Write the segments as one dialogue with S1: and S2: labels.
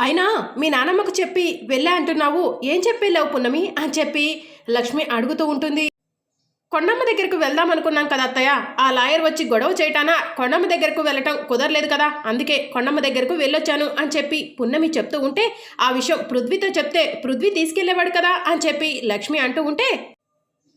S1: అయినా మీ నానమ్మకు చెప్పి వెళ్ళా అంటున్నావు. ఏం చెప్పేలావు పున్నమి? అని చెప్పి లక్ష్మి అడుగుతూ ఉంటుంది. కొండమ్మ దగ్గరకు వెళ్దాం అనుకున్నాం కదా అత్తయ్య. ఆ లాయర్ వచ్చి గొడవ చేయటానా? కొండమ్మ దగ్గరకు వెళ్ళటం కుదరలేదు కదా. అందుకే కొండమ్మ దగ్గరకు వెళ్ళొచ్చాను అని చెప్పి పున్నమి చెప్తూ ఉంటే ఆ విషయం పృథ్వీతో చెప్తే పృథ్వీ తీసుకెళ్ళేవాడు కదా అని చెప్పి లక్ష్మి అంటూ ఉంటే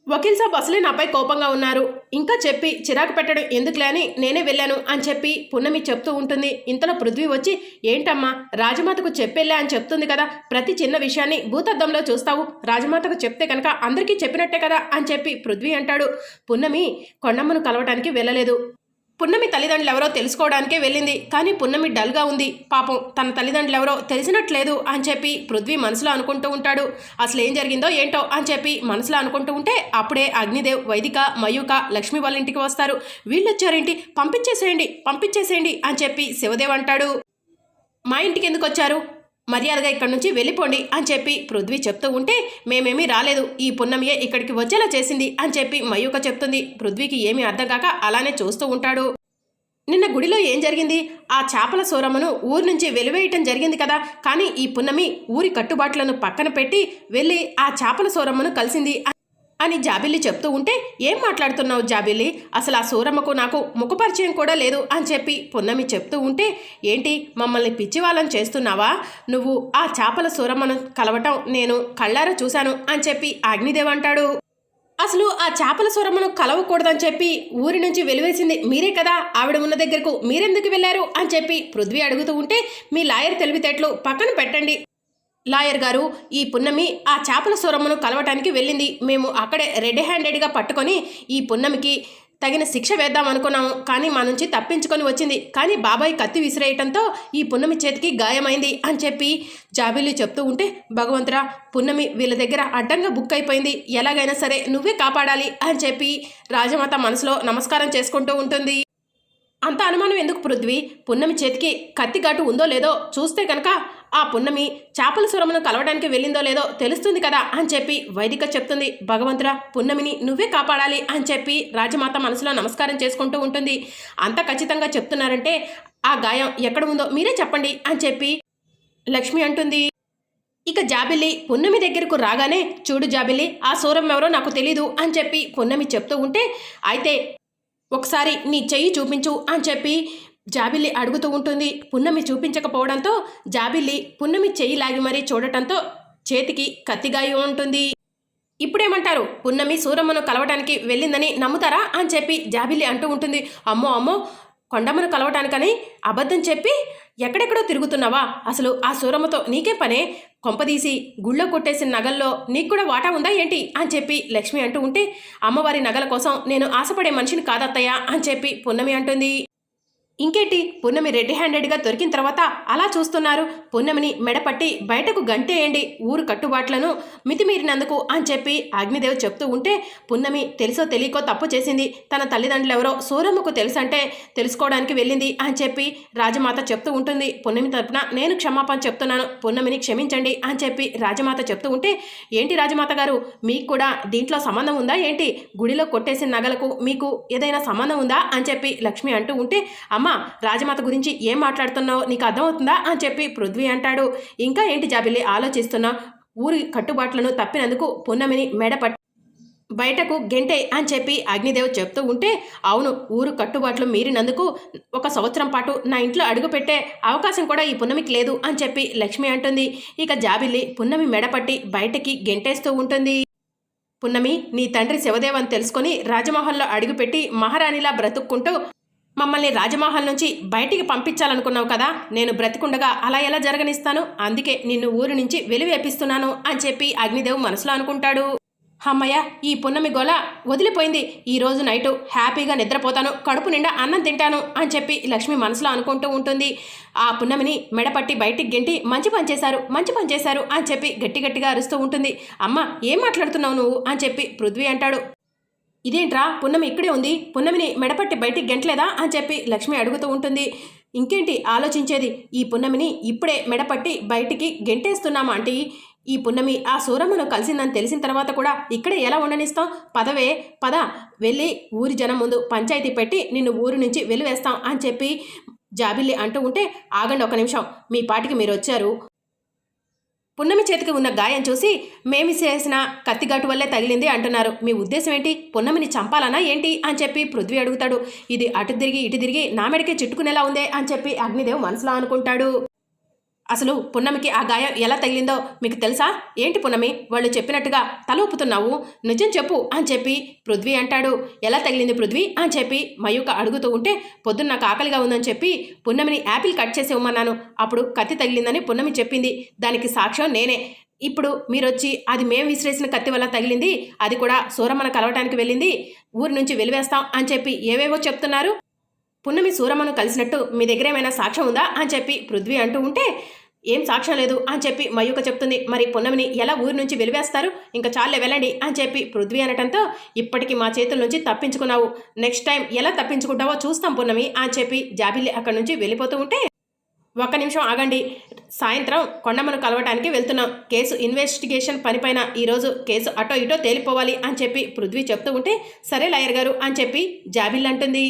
S1: వకీల్ సాబ్ అసలే నాపై కోపంగా ఉన్నారు. ఇంకా చెప్పి చిరాకు పెట్టడం ఎందుకులే అని నేనే వెళ్ళాను అని చెప్పి పున్నమి చెప్తూ ఉంటుంది. ఇంతలో పృథ్వీ వచ్చి ఏంటమ్మా రాజమాతకు చెప్పెళ్ళా అని చెప్తుంది కదా. ప్రతి చిన్న విషయాన్ని భూతద్దంలో చూస్తావు. రాజమాతకు చెప్తే కనుక అందరికీ చెప్పినట్టే కదా అని చెప్పి పృథ్వీ అంటాడు. పున్నమి కొండమ్మను కలవటానికి వెళ్ళలేదు. పున్నమి తల్లిదండ్రులు ఎవరో తెలుసుకోవడానికే వెళ్ళింది. కానీ పున్నమి డల్గా ఉంది. పాపం తన తల్లిదండ్రులు ఎవరో తెలిసినట్లేదు అని చెప్పి పృథ్వీ మనసులో అనుకుంటూ ఉంటాడు. అసలు ఏం జరిగిందో ఏంటో అని చెప్పి మనసులో అనుకుంటూ ఉంటే అప్పుడే అగ్నిదేవ్ వైదిక మయూక లక్ష్మి వాళ్ళ ఇంటికి వస్తారు. వీళ్ళు వచ్చారేంటి? పంపించేసేయండి పంపించేసేయండి అని చెప్పి శివదేవ్ అంటాడు. మా ఇంటికి ఎందుకు వచ్చారు? మర్యాదగా ఇక్కడ నుంచి వెళ్ళిపోండి అని చెప్పి పృథ్వీ చెప్తూ ఉంటే మేమేమీ రాలేదు. ఈ పున్నమియే ఇక్కడికి వచ్చేలా చేసింది అని చెప్పి మయూక చెప్తుంది. పృథ్వీకి ఏమీ అర్థం కాక అలానే చూస్తూ ఉంటాడు. నిన్న గుడిలో ఏం జరిగింది? ఆ చేపల సూరమ్మను ఊరి నుంచి వెలివేయటం జరిగింది కదా. కానీ ఈ పున్నమి ఊరి కట్టుబాట్లను పక్కన పెట్టి వెళ్ళి ఆ చేపల సూరమ్మను కలిసింది అని జాబిల్లి చెప్తూ ఉంటే ఏం మాట్లాడుతున్నావు జాబిల్లి? అసలు ఆ సూరమ్మకు నాకు ముఖపరిచయం కూడా లేదు అని చెప్పి పున్నమి చెప్తూ ఉంటే ఏంటి మమ్మల్ని పిచ్చివాళ్ళం చేస్తున్నావా? నువ్వు ఆ చేపల సూరమ్మను కలవటం నేను కళ్ళారా చూశాను అని చెప్పి అగ్నిదేవ్ అంటాడు. అసలు ఆ చేపల సూరమ్మను కలవకూడదని చెప్పి ఊరి నుంచి వెలివేసింది మీరే కదా? ఆవిడ ఉన్న దగ్గరకు మీరెందుకు వెళ్ళారు? అని చెప్పి పృథ్వీ అడుగుతూ ఉంటే మీ లాయర్ తెలివితేటలు పక్కన పెట్టండి. లాయర్ గారు ఈ పున్నమి ఆ చేపల సూరమ్మను కలవటానికి వెళ్ళింది. మేము అక్కడే రెడ్ హ్యాండెడ్గా పట్టుకొని ఈ పున్నమికి తగిన శిక్ష వేద్దాం అనుకున్నాము. కానీ మా నుంచి తప్పించుకొని వచ్చింది. కానీ బాబాయ్ కత్తి విసిరేయటంతో ఈ పున్నమి చేతికి గాయమైంది అని చెప్పి జాబిల్లి చెప్తూ ఉంటే భగవంతురా పున్నమి వీళ్ళ దగ్గర అడ్డంగా బుక్ అయిపోయింది. ఎలాగైనా సరే నువ్వే కాపాడాలి అని చెప్పి రాజమాత మనసులో నమస్కారం చేసుకుంటూ ఉంటుంది. అంత అనుమానం ఎందుకు పృథ్వీ? పున్నమి చేతికి కత్తిగాటు ఉందో లేదో చూస్తే కనుక ఆ పున్నమి చేపల సురమును కలవడానికి వెళ్ళిందో లేదో తెలుస్తుంది కదా అని చెప్పి వైదిక చెప్తుంది. భగవంతురా పున్నమిని నువ్వే కాపాడాలి అని చెప్పి రాజమాత మనసులో నమస్కారం చేసుకుంటూ ఉంటుంది. అంత ఖచ్చితంగా చెప్తున్నారంటే ఆ గాయం ఎక్కడ ఉందో మీరే చెప్పండి అని చెప్పి లక్ష్మి అంటుంది. ఇక జాబిల్లి పున్నమి దగ్గరకు రాగానే చూడు జాబిల్లి ఆ సూరం ఎవరో నాకు తెలీదు అని చెప్పి పున్నమి చెప్తూ ఉంటే అయితే ఒకసారి నీ చెయ్యి చూపించు అని చెప్పి జాబిల్లి అడుగుతూ ఉంటుంది. పున్నమి చూపించకపోవడంతో జాబిల్లి పున్నమి చెయ్యి లాగి మరీ చూడటంతో చేతికి కత్తిగాయి ఉంటుంది. ఇప్పుడేమంటారు? పున్నమి సూరమ్మను కలవటానికి వెళ్ళిందని నమ్ముతారా అని చెప్పి జాబిల్లి అంటూ ఉంటుంది. అమ్మో అమ్మో కొండమ్మను కలవటానికని అబద్ధం చెప్పి ఎక్కడెక్కడో తిరుగుతున్నావా? అసలు ఆ సూరమ్మతో నీకే పనే? కొంపదీసి గుళ్ళో కొట్టేసిన నగల్లో నీకు కూడా వాటా ఉందా ఏంటి? అని చెప్పి లక్ష్మి అంటూ ఉంటే అమ్మవారి నగల కోసం నేను ఆశపడే మనిషిని కాదత్తయ్యా అని చెప్పి పున్నమి అంటుంది. ఇంకేంటి? పున్నమి రెడ్ హ్యాండెడ్గా దొరికిన తర్వాత అలా చూస్తున్నారు. పున్నమిని మెడపట్టి బయటకు గంటేయండి. ఊరు కట్టుబాట్లను మితిమీరినందుకు అని చెప్పి అగ్నిదేవ్ చెప్తూ ఉంటే పున్నమి తెలుసో తెలియకో తప్పు చేసింది. తన తల్లిదండ్రులు ఎవరో సూరమ్మకు తెలుసంటే తెలుసుకోవడానికి వెళ్ళింది అని చెప్పి రాజమాత చెప్తూ ఉంటుంది. పున్నమి తరపున నేను క్షమాపణ చెప్తున్నాను. పున్నమిని క్షమించండి అని చెప్పి రాజమాత చెప్తూ ఉంటే ఏంటి రాజమాత గారు? మీకు కూడా దీంట్లో సంబంధం ఉందా ఏంటి? గుడిలో కొట్టేసిన నగలకు మీకు ఏదైనా సంబంధం ఉందా? అని చెప్పి లక్ష్మి అంటూ ఉంటే అమ్మ రాజమాత గురించి ఏం మాట్లాడుతున్నావు నీకు అర్థమవుతుందా అని చెప్పి పృథ్వీ అంటాడు. ఇంకా ఏంటి జాబిల్లి ఆలోచిస్తున్నా? ఊరి కట్టుబాట్లను తప్పినందుకు పున్నమిని మెడపట్టి బయటకు గెంటే అని చెప్పి అగ్నిదేవ్ చెప్తూ ఉంటే అవును ఊరు కట్టుబాట్లు మీరినందుకు ఒక సంవత్సరం పాటు నా ఇంట్లో అడుగుపెట్టే అవకాశం కూడా ఈ పున్నమికి లేదు అని చెప్పి లక్ష్మి అంటుంది. ఇక జాబిల్లి పున్నమి మెడపట్టి బయటకి గెంటేస్తూ ఉంటుంది. పున్నమి నీ తండ్రి శివదేవ్ అని తెలుసుకొని రాజమహల్లో అడుగుపెట్టి మహారాణిలా బ్రతుక్కుంటూ మమ్మల్ని రాజమహల్ నుంచి బయటికి పంపించాలనుకున్నావు కదా నేను బ్రతికుండగా అలా ఎలా జరగనిస్తాను? అందుకే నిన్ను ఊరి నుంచి వెలివేపిస్తున్నాను అని చెప్పి అగ్నిదేవ్ మనసులో అనుకుంటాడు. అమ్మయ్య ఈ పున్నమి గోల వదిలిపోయింది. ఈ రోజు నైటు హ్యాపీగా నిద్రపోతాను కడుపు నిండా అన్నం తింటాను అని చెప్పి లక్ష్మి మనసులో అనుకుంటూ ఉంటుంది. ఆ పున్నమిని మెడపట్టి బయటికి గెంటి మంచి పని చేశారు మంచి పని చేశారు అని చెప్పి గట్టి గట్టిగా అరుస్తూ ఉంటుంది. అమ్మ ఏం మాట్లాడుతున్నావు నువ్వు అని చెప్పి పృథ్వీ అంటాడు. ఇదేంట్రా? పున్నమి ఇక్కడే ఉంది. పున్నమిని మెడపట్టి బయటికి గెంటలేదా? అని చెప్పి లక్ష్మి అడుగుతూ ఉంటుంది. ఇంకేంటి ఆలోచించేది? ఈ పున్నమిని ఇప్పుడే మెడపట్టి బయటికి గెంటేస్తున్నామా ఆంటీ? ఈ పున్నమి ఆ సూరమ్మను కలిసిందని తెలిసిన తర్వాత కూడా ఇక్కడే ఎలా ఉండనిస్తాం? పదవే పద. వెళ్ళి ఊరి జనం ముందు పంచాయతీ పెట్టి నిన్ను ఊరి నుంచి వెలివేస్తాం అని చెప్పి జాబిల్లి అంటూ ఉంటే ఆగండి ఒక నిమిషం. మీ పాటికి మీరు వచ్చారు పున్నమి చేతికి ఉన్న గాయం చూసి మేమి చేసిన కత్తిఘాటు వల్లే తగిలింది అంటున్నారు. మీ ఉద్దేశం ఏంటి? పున్నమిని చంపాలనా ఏంటి? అని చెప్పి పృథ్వీ అడుగుతాడు. ఇది అటు తిరిగి ఇటు తిరిగి నా మెడకే చుట్టుకునేలా ఉందే అని చెప్పి అగ్నిదేవ్ మనసులో అనుకుంటాడు. అసలు పున్నమికి ఆ గాయం ఎలా తగిలిందో మీకు తెలుసా? ఏంటి పున్నమి? వాళ్ళు చెప్పినట్టుగా తల ఊపుతున్నావు? నిజం చెప్పు అని చెప్పి పృథ్వీ అంటాడు. ఎలా తగిలింది పృథ్వీ? అని చెప్పి మయూక అడుగుతూ ఉంటే పొద్దున్న నాకు ఆకలిగా ఉందని చెప్పి పున్నమిని యాపిల్ కట్ చేసి ఇవ్వమన్నాను. అప్పుడు కత్తి తగిలిందని పున్నమి చెప్పింది. దానికి సాక్ష్యం నేనే. ఇప్పుడు మీరొచ్చి అది మేము విసిరేసిన కత్తి వల్ల తగిలింది. అది కూడా సూరమ్మను కలవటానికి వెళ్ళింది. ఊరి నుంచి వెలివేస్తాం అని చెప్పి ఏవేవో చెప్తున్నారు. పున్నమి సూరమ్మను కలిసినట్టు మీ దగ్గర ఏమైనా సాక్ష్యం ఉందా అని చెప్పి పృథ్వీ అంటూ ఉంటే ఏం సాక్ష్యం లేదు అని చెప్పి మయూక చెప్తుంది. మరి పున్నమిని ఎలా ఊరి నుంచి వెలివేస్తారు? ఇంకా చాలే వెళ్ళండి అని చెప్పి పృథ్వీ అనటంతో ఇప్పటికి మా చేతుల నుంచి తప్పించుకున్నావు. నెక్స్ట్ టైం ఎలా తప్పించుకుంటావో చూస్తాం పున్నమి అని చెప్పి జాబిల్లి అక్కడి నుంచి వెళ్ళిపోతూ ఉంటే ఒక్క నిమిషం ఆగండి. సాయంత్రం కొండమ్మను కలవడానికి వెళ్తున్నాం. కేసు ఇన్వెస్టిగేషన్ పనిపైన ఈరోజు కేసు అటో ఇటో తేలిపోవాలి అని చెప్పి పృథ్వీ చెప్తూ ఉంటే సరే లాయర్ గారు అని చెప్పి జాబిల్ అంటుంది.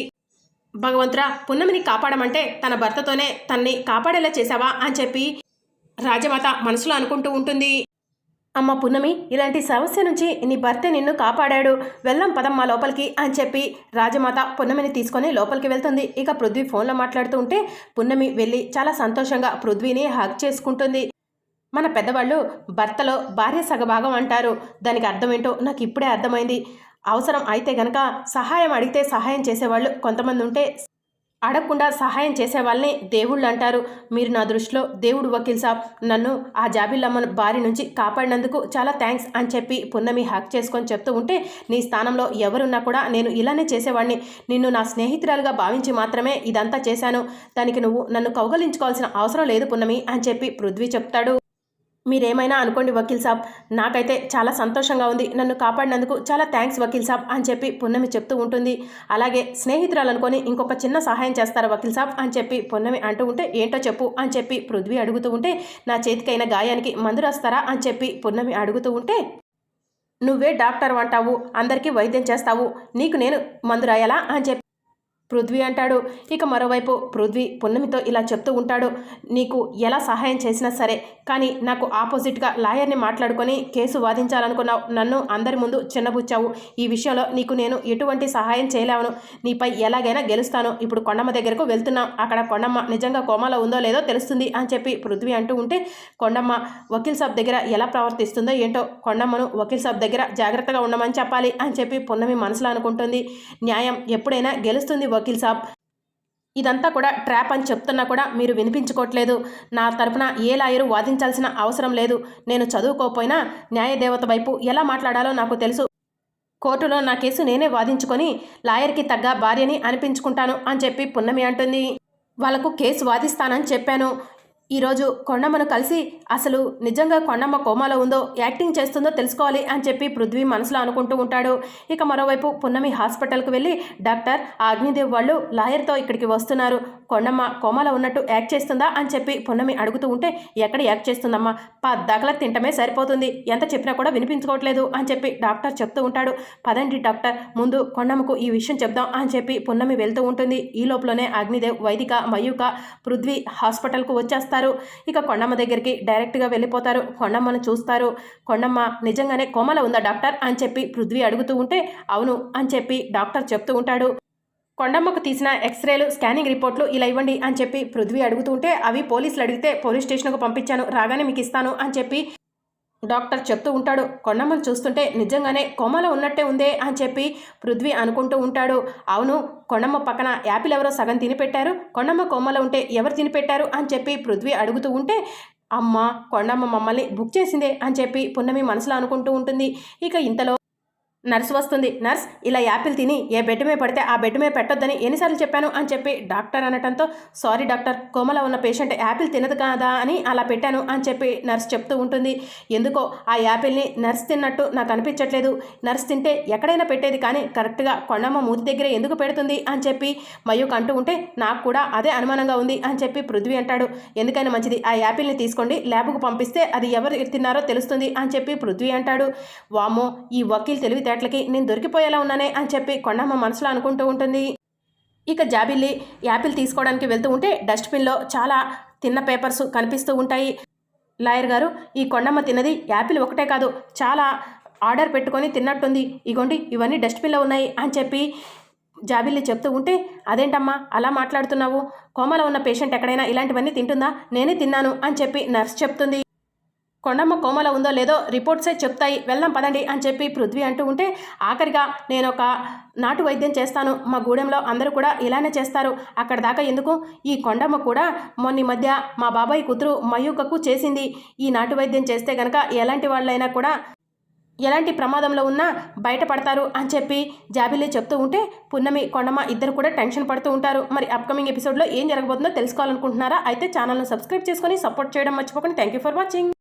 S1: భగవంతురా పున్నమిని కాపాడమంటే తన భర్తతోనే తన్ని కాపాడేలా చేశావా అని చెప్పి రాజమాత మనసులో అనుకుంటూ ఉంటుంది. అమ్మ పున్నమి ఇలాంటి సమస్య నుంచి నీ భర్త నిన్ను కాపాడాడు. వెళ్దాం పదమ్మా లోపలికి అని చెప్పి రాజమాత పున్నమిని తీసుకొని లోపలికి వెళ్తుంది. ఇక పృథ్వీ ఫోన్లో మాట్లాడుతూ ఉంటే పున్నమి వెళ్ళి చాలా సంతోషంగా పృథ్వీని హగ్ చేసుకుంటుంది. మన పెద్దవాళ్ళు భర్తలో భార్య సగభాగం అంటారు. దానికి అర్థం ఏంటో నాకు ఇప్పుడే అర్థమైంది. అవసరం అయితే గనక సహాయం అడిగితే సహాయం చేసేవాళ్ళు కొంతమంది ఉంటే అడగకుండా సహాయం చేసే వాళ్ళని దేవుళ్ళు అంటారు. మీరు నా దృష్టిలో దేవుడు వకీల్ సాబ్. నన్ను ఆ జాబిల్లమ్మ బారి నుంచి కాపాడినందుకు చాలా థ్యాంక్స్ అని చెప్పి పున్నమి హక్ చేసుకొని చెప్తూ ఉంటే నీ స్థానంలో ఎవరున్నా కూడా నేను ఇలానే చేసేవాడిని నిన్ను నా స్నేహితురాలుగా భావించి మాత్రమే ఇదంతా చేశాను. దానికి నువ్వు నన్ను కౌగలించుకోవాల్సిన అవసరం లేదు పున్నమి అని చెప్పి పృథ్వీ చెప్తాడు. మీరేమైనా అనుకోండి వకీల్ సాబ్ నాకైతే చాలా సంతోషంగా ఉంది. నన్ను కాపాడినందుకు చాలా థ్యాంక్స్ వకీల్ సాబ్ అని చెప్పి పున్నమి చెప్తూ ఉంటుంది. అలాగే స్నేహితురాలు అనుకొని ఇంకొక చిన్న సహాయం చేస్తారా వకీల్ సాబ్ అని చెప్పి పున్నమి అంటూ ఉంటే ఏంటో చెప్పు అని చెప్పి పృథ్వీ అడుగుతూ ఉంటే నా చేతికైన గాయానికి మందు రాస్తారా అని చెప్పి పున్నమి అడుగుతూ ఉంటే నువ్వే డాక్టర్ అంటావు అందరికీ వైద్యం చేస్తావు నీకు నేను మందు రాయాలా అని చెప్పి పృథ్వీ అంటాడు. ఇక మరోవైపు పృథ్వీ పున్నమితో ఇలా చెప్తూ ఉంటాడు. నీకు ఎలా సహాయం చేసినా సరే కానీ నాకు ఆపోజిట్గా లాయర్ని మాట్లాడుకొని కేసు వాదించాలనుకున్నావు. నన్ను అందరి ముందు చిన్నబుచ్చావు. ఈ విషయంలో నీకు నేను ఎటువంటి సహాయం చేయలేవను. నీపై ఎలాగైనా గెలుస్తాను. ఇప్పుడు కొండమ్మ దగ్గరకు వెళ్తున్నాం. అక్కడ కొండమ్మ నిజంగా కోమాలో ఉందో లేదో తెలుస్తుంది అని చెప్పి పృథ్వీ అంటూ ఉంటే కొండమ్మ వకీల్ సాబ్ దగ్గర ఎలా ప్రవర్తిస్తుందో ఏంటో కొండమ్మను వకీల్ సాబ్ దగ్గర జాగ్రత్తగా ఉండమని చెప్పాలి అని చెప్పి పున్నమి మనసులో అనుకుంటుంది. న్యాయం ఎప్పుడైనా గెలుస్తుంది వకీల్ సాబ్. ఇదంతా కూడా ట్రాప్ అని చెప్తున్నా కూడా మీరు వినిపించుకోవట్లేదు. నా తరపున ఏ లాయరు వాదించాల్సిన అవసరం లేదు. నేను చదువుకోకపోయినా న్యాయదేవత వైపు ఎలా మాట్లాడాలో నాకు తెలుసు. కోర్టులో నా కేసు నేనే వాదించుకొని లాయర్కి తగ్గ భార్యని అనిపించుకుంటాను అని చెప్పి పున్నమి అంటుంది. వాళ్ళకు కేసు వాదిస్తానని చెప్పాను. ఈరోజు కొండమ్మను కలిసి అసలు నిజంగా కొండమ్మ కోమాలో ఉందో యాక్టింగ్ చేస్తుందో తెలుసుకోవాలి అని చెప్పి పృథ్వీ మనసులో అనుకుంటూ ఉంటాడు. ఇక మరోవైపు పున్నమి హాస్పిటల్కి వెళ్ళి డాక్టర్ అగ్నిదేవ్ వాళ్ళు లాయర్తో ఇక్కడికి వస్తున్నారు. కొండమ్మ కోమాలో ఉన్నట్టు యాక్ట్ చేస్తుందా అని చెప్పి పున్నమి అడుగుతూ ఉంటే ఎక్కడ యాక్ట్ చేస్తుందమ్మా? పద్దాకల తింటమే సరిపోతుంది. ఎంత చెప్పినా కూడా వినిపించుకోవట్లేదు అని చెప్పి డాక్టర్ చెప్తూ ఉంటాడు. పదండి డాక్టర్ ముందు కొండమ్మకు ఈ విషయం చెప్దాం అని చెప్పి పున్నమి వెళ్తూ ఉంటుంది. ఈ లోపలనే అగ్నిదేవ్ వైదిక మయూక పృథ్వీ హాస్పిటల్కు వచ్చేస్తారు. ఇక కొండమ్మ దగ్గరికి డైరెక్ట్గా వెళ్ళిపోతారు. కొండమ్మను చూస్తారు. కొండమ్మ నిజంగానే కోమల ఉందా డాక్టర్? అని చెప్పి పృథ్వీ అడుగుతూ ఉంటే అవును అని చెప్పి డాక్టర్ చెప్తూ ఉంటాడు. కొండమ్మకు తీసిన ఎక్స్రేలు స్కానింగ్ రిపోర్ట్లు ఇలా ఇవ్వండి అని చెప్పి పృథ్వీ అడుగుతూ ఉంటే అవి పోలీసులు అడిగితే పోలీస్ స్టేషన్కు పంపించాను. రాగానే మీకు ఇస్తాను అని చెప్పి డాక్టర్ చెప్తూ ఉంటాడు కొండమ్మను చూస్తుంటే నిజంగానే కొమ్మలో ఉన్నట్టే ఉందే అని చెప్పి పృథ్వీ అనుకుంటూ ఉంటాడు. అవును కొండమ్మ పక్కన యాపిల్ ఎవరో సగం తినిపెట్టారు కొండమ్మ కొమ్మలో ఉంటే ఎవరు తినిపెట్టారు అని చెప్పి పృథ్వీ అడుగుతూ ఉంటే అమ్మ కొండమ్మ మమ్మల్ని బుక్ చేసిందే అని చెప్పి పున్నమి మనసులో అనుకుంటూ ఉంటుంది. ఇక ఇంతలో నర్స్ వస్తుంది. నర్స్ ఇలా యాపిల్ తిని ఏ బెడ్ మీద పడితే ఆ బెడ్ మీద పెట్టొద్దని ఎన్నిసార్లు చెప్పాను అని చెప్పి డాక్టర్ అనటంతో సారీ డాక్టర్ కోమలో ఉన్న పేషెంట్ యాపిల్ తినదు కాదా? అని అలా పెట్టాను అని చెప్పి నర్స్ చెప్తూ ఉంటుంది. ఎందుకో ఆ యాపిల్ని నర్స్ తిన్నట్టు నాకు అనిపించట్లేదు. నర్స్ తింటే ఎక్కడైనా పెట్టేది కానీ కరెక్ట్గా కొండమ్మ మూతి దగ్గర ఎందుకు పెడుతుంది అని చెప్పి మయూక్ అంటూ ఉంటే నాకు కూడా అదే అనుమానంగా ఉంది అని చెప్పి పృథ్వీ అంటాడు. ఎందుకైనా మంచిది ఆ యాపిల్ని తీసుకోండి ల్యాబ్కు పంపిస్తే అది ఎవరు తిన్నారో తెలుస్తుంది అని చెప్పి పృథ్వీ అంటాడు. వామో ఈ వకీల్ తెలివితే తెలివితేటలకి నేను దొరికిపోయేలా ఉన్నానే అని చెప్పి కొండమ్మ మనసులో అనుకుంటూ ఉంటుంది. ఇక జాబిల్లి యాపిల్ తీసుకోవడానికి వెళ్తూ ఉంటే డస్ట్బిన్లో చాలా తిన్న పేపర్స్ కనిపిస్తూ ఉంటాయి. లాయర్ గారు ఈ కొండమ్మ తిన్నది యాపిల్ ఒకటే కాదు చాలా ఆర్డర్ పెట్టుకొని తిన్నట్టుంది. ఇగోండి ఇవన్నీ డస్ట్బిన్లో ఉన్నాయి అని చెప్పి జాబిల్లి చెప్తూ ఉంటే అదేంటమ్మా అలా మాట్లాడుతున్నావు? కోమలో ఉన్న పేషెంట్ ఎక్కడైనా ఇలాంటివన్నీ తింటుందా? నేనే తిన్నాను అని చెప్పి నర్స్ చెప్తుంది. కొండమ్మ కోమల ఉందో లేదో రిపోర్ట్సే చెప్తాయి. వెళ్దాం పదండి అని చెప్పి పృథ్వీ అంటూ ఉంటే ఆఖరిగా నేను ఒక నాటు వైద్యం చేస్తాను. మా గూడెంలో అందరూ కూడా ఇలానే చేస్తారు. అక్కడ దాకా ఎందుకు? ఈ కొండమ్మ కూడా మొన్న మధ్య మా బాబాయ్ కూతురు మయూకకు చేసింది. ఈ నాటు వైద్యం చేస్తే గనక ఎలాంటి వాళ్ళైనా కూడా ఎలాంటి ప్రమాదంలో ఉన్నా బయటపడతారు అని చెప్పి జాబిల్లి చెప్తూ ఉంటే పున్నమి కొండమ్మ ఇద్దరు కూడా టెన్షన్ పడుతూ ఉంటారు. మరి అప్కమింగ్ ఎపిసోడ్లో ఏం జరగబోతుందో తెలుసుకోవాలనుకుంటున్నారా? అయితే ఛానల్ను సబ్స్క్రైబ్ చేసుకొని సపోర్ట్ చేయడం మర్చిపోకండి. Thank you for watching.